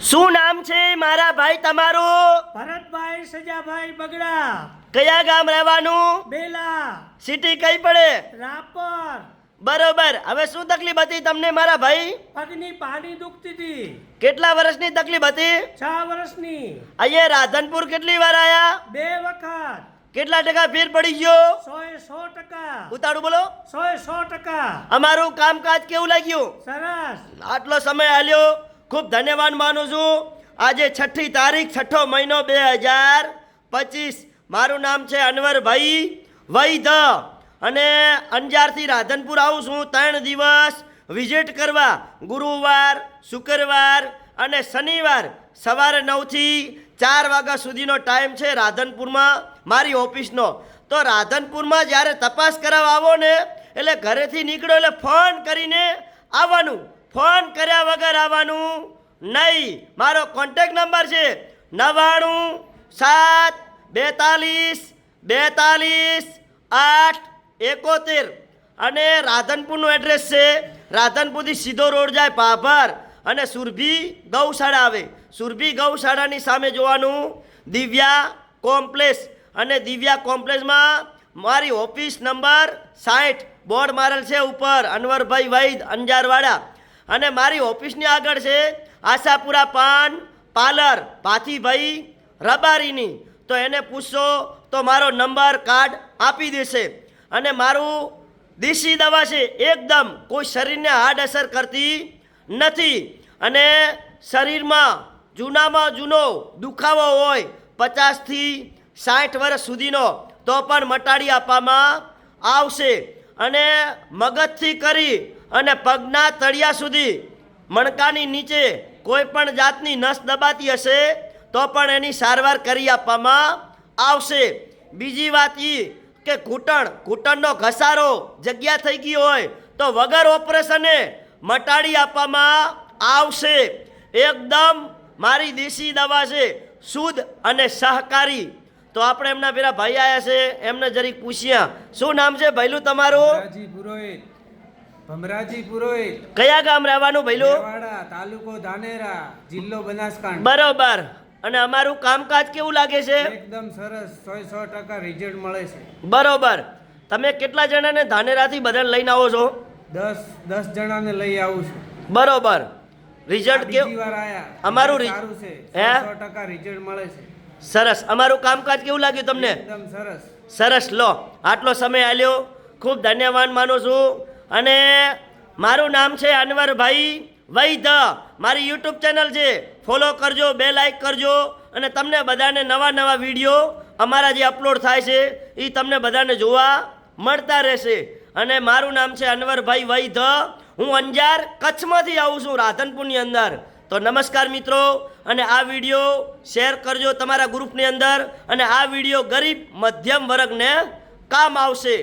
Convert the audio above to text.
શું નામ છે મારા ભાઈ તમારું? ભરતભાઈ સજાભાઈ બગડા. કયા ગામ રહેવાનું? બેલા. સિટી કઈ પડે? રાપર. બરોબર. હવે શું તકલીફ હતી તમને મારા ભાઈ? પગની પાડી દુખતી હતી. કેટલા વર્ષની તકલીફ હતી? છ વર્ષની. અહીંયા રાધનપુર કેટલી વાર આયા? બે વખત. કેટલા ટકા ફેર પડી ગયો? સો એ સો ટકા. ઉતાળું બોલો. સો એ સો ટકા. અમારું કામકાજ કેવું લાગ્યું? સરસ. આટલો સમય આલ્યો. ખૂબ ધન્યવાદ માનું છું. આજે છઠ્ઠી તારીખ, છઠ્ઠો મહિનો બે હજાર પચીસ. મારું નામ છે અનવરભાઈ વૈધ અને અંજારથી રાધનપુર આવું છું. ત્રણ દિવસ વિઝિટ કરવા, ગુરુવાર, શુક્રવાર અને શનિવાર સવારે નવથી ચાર વાગ્યા સુધીનો ટાઈમ છે રાધનપુરમાં, મારી ઓફિસનો. તો રાધનપુરમાં જ્યારે તપાસ કરાવવા આવો ને, એટલે ઘરેથી નીકળો એટલે ફોન કરીને આવવાનું. ફોન કર્યા વગર આવવાનું નહીં. મારો કોન્ટેક નંબર છે નવ્વાણું સાત બેતાલીસ બેતાલીસ આઠ એકોતેર. અને રાધનપુરનું એડ્રેસ છે રાધનપુરથી સીધો રોડ જાય પાભર અને સુરભી ગૌશાળા આવે. સુરભી ગૌશાળાની સામે જોવાનું દિવ્યા કોમ્પ્લેક્સ. અને દિવ્યા કોમ્પ્લેક્સમાં મારી ઓફિસ નંબર સાઠ. બોર્ડ મારેલ છે ઉપર અનવરભાઈ વૈદ અંજારવાડા. અને મારી ઓફિસની આગળ છે આશાપુરા પાન, પાર્લર ભાથીભાઈ રબારીની. તો એને પૂછશો, તો મારો નંબર કાર્ડ આપી દેશે. અને મારું દેશી દવા છે, એકદમ કોઈ શરીરને હાર્ડ અસર કરતી નથી. અને શરીરમાં જૂનામાં જૂનો દુખાવો હોય, પચાસથી સાઠ વર્ષ સુધીનો, તો પણ મટાડી આપવામાં આવશે. અને મગજથી કરી અને પગના તળિયા સુધી મણકાની નીચે કોઈ પણ જાતની નસ દબાતી હશે, તો પણ એની સારવાર કરી આપવામાં આવશે. બીજી વાત એ કે ઘૂંટણ, ઘૂંટણનો ઘસારો જગ્યા થઈ ગઈ હોય, તો વગર ઓપરેશને મટાડી આપવામાં આવશે. એકદમ મારી દેશી દવા છે, શુદ્ધ અને સહકારી. તો આપણે એમના પેલા ભાઈ આવ્યા છે, એમને જરીક પૂછ્યા. શું નામ છે ભાઈલું તમારું? ભમરાજી પુરોહિત કયા ગામ રહેવાનું ભૈલું? તાલુકો ધાનેરા જિલ્લો બનાસકાંઠા. બરોબર. અને અમારું કામકાજ કેવું લાગે છે? એકદમ સરસ સો સો ટકા રિઝલ્ટ મળે છે. બરોબર. તમે કેટલા જણાને ધાનેરાથી બધાને લઈને આવો છો? દસ દસ જણાને લઈ આવું છું. બરોબર. રિઝલ્ટ કેવું? અમારું સારું છે. હે? સો ટકા રિઝલ્ટ મળે છે. સરસ. અમારું કામકાજ કેવું લાગ્યું તમને? એકદમ સરસ. સરસ. લો આટલો સમય આલ્યો. ખૂબ ધન્યવાદ માનું છું. અને મારું નામ છે અનવરભાઈ વૈધ. મારી યુટ્યુબ ચેનલ છે, ફોલો કરજો, બે લાઇક કરજો અને તમને બધાને નવા નવા વીડિયો અમારા જે અપલોડ થાય છે એ તમને બધાને જોવા મળતા રહેશે. અને મારું નામ છે અનવરભાઈ વૈધ. હું અંજાર કચ્છમાંથી આવું છું, રાધનપુરની અંદર. તો નમસ્કાર મિત્રો, અને આ વીડિયો શેર કરજો તમારા ગ્રુપની અંદર અને આ વીડિયો ગરીબ મધ્યમ વર્ગને કામ આવશે.